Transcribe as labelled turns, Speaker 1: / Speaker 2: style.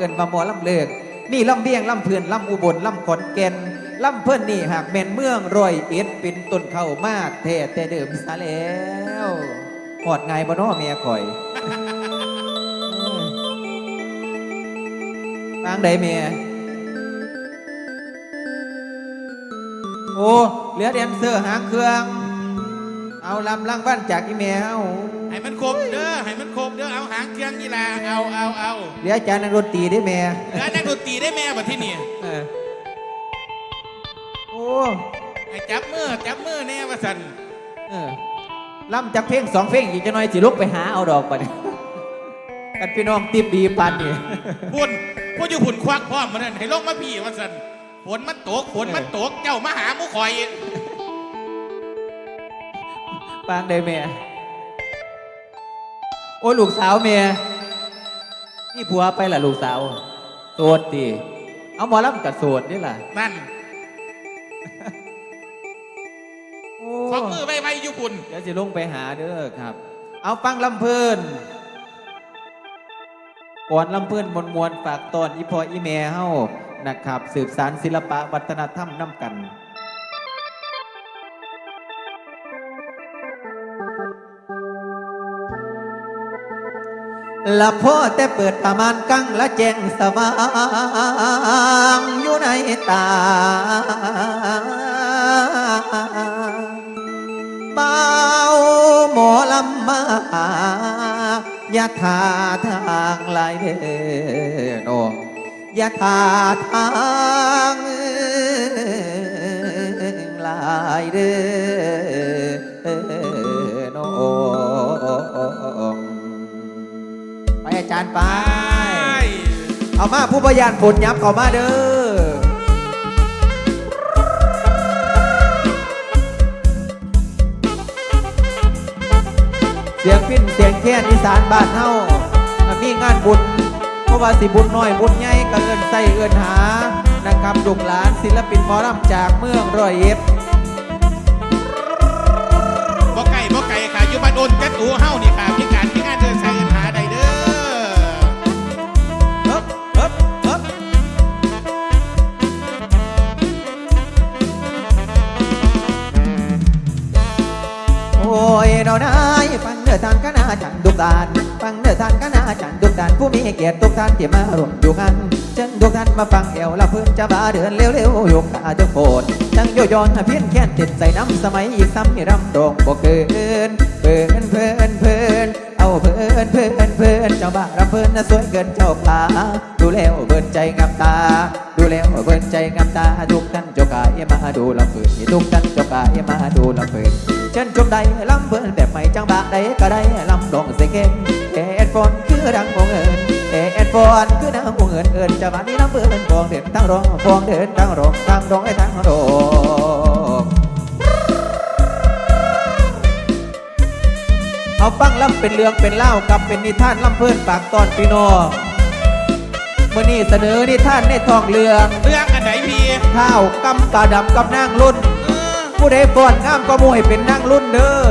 Speaker 1: เอินว่าหมอลำเลิกนี่ลำเบียงลำเพื่อนลำอุบลลำขอนแก่นลำเพื่อนนี่หากแม่นเมืองรอยเอ็ดเป็นต้นเข้ามาแท้แต่เดิมซะแล้วหอดไงบ่น้อเมียข่อยทางใดเมียโอ้เหลือแดนเซอร์หางเครื่อง เอาลำลังบ้านจากอีเมียเฮา
Speaker 2: ให้มันครบเด้อให้มันครบเด้อเอาหางเครื่องนี่ล่ะเอาเอาเอา
Speaker 1: เหลืออาจารย์นักดนตรีได้เมีย
Speaker 2: แล้วนักดนตรีได้แม่บัดที่นี่
Speaker 1: เออโอ้
Speaker 2: ให้จับมือจับมือแน่ว่าสัน
Speaker 1: เออล่ำจากเพลงสองเพลงอีกจะน้อยสิลุกไปหาเอาดอกไปกันพี่น้องติบดีปันนี่
Speaker 2: พุ่นผู้อยู่พุ่นควักพร้อมมานั่นให้ลงมาพี่ว่าสันฝนมันตกฝนมันตกเจ้ามาหาหมุข่อย
Speaker 1: ปางได้เมีย โอ้ลูกสาวเมียนี่ผัวไปล่ะลูกสาวโสดดีเอาหมอลำกับโสดนี่ล่ะ
Speaker 2: นั่น
Speaker 1: โอ้
Speaker 2: สองมือไว้ๆอยู่พุ่น
Speaker 1: เดี๋ยวสิลงไปหาเด้อครับ เอาฟังลำเพลินก่อนลำเพลินมวลมวลๆฝากตอนอีพออีเมเฮานะครับ สืบสารศิลปะวัฒนธรรมน้ำกัน ละพ่อแต่เปิดประมาณกั้งและแจ้งสว่างอยู่ในตาเบาหมอลำมาอยาทาทางลายเด้อน้องยาทาทางลายเด้อ จารย์ไป เอามาผู้พยานผลยับเอามาเด้อ เสียงพิ้นเสียงแค้นอีสานบ้านเฮามีงานบุญเพราะว่าสิบุญน้อยบุญใหญ่ก็เอินใส่เอินหานะครับลูกหลานศิลปินหมอลำจากเมืองร้อยเอ็ด
Speaker 2: เรานาย
Speaker 1: ฟังเด้อท่านก็น่าจันทุกท่านฟังเด้อท่านก็น่าจันทุกท่านผู้มีเกียรติทุกท่านที่มารวมอยู่กันเชิญทุกท่านมาฟังเอวละเพื่อนจะบาเดือนเร็วๆยกขาถึงโปดทั้งโยยอนเพี้ยนแค้นติดใส่น้ำสมัยอีกซ้ำให้รำตรงบ่เกินเพิ่นเพิ่นเพิ่น เอาเพิ่นเพิ่นเพิ่นเจ้าบ้ารำเพิ่นน่ะสวยเกินเจ้าป่าดูแล้วเบิ่นใจงามตา ดูแล้วเบิ่นใจงามตาทุกท่านเจ้ากายมาดูลำเพิ่นทุกท่านเจ้ากายมาดูลำเพิ่นเชิญชมใดลำเพิ่นแบบไม่จังบะใดก็ได้ลำดองเสเก่งเอ็ดฟอนคือดังโมเงินเอ็ดฟอนคือดังโมเงินเอินจะมานี่ลำเพิ่นฟองเด่นทั้งร้องฟองเดินทั้งร้องทั้งร้องให้ทั้งร้อง ฟังลำเป็นเรื่องเป็นเล่าวกับเป็นนิทานลำเพิ่นปากตอนพี่น้องมื่อนี้เสนอนิทานในทองเรือง
Speaker 2: เรื่องอันไหนพี่
Speaker 1: ข้าวกำกาดำกับนางรุ่น
Speaker 2: เออ
Speaker 1: ผู้ใดฟ้อนงามก็มวยเป็นนางรุ่นเด้อ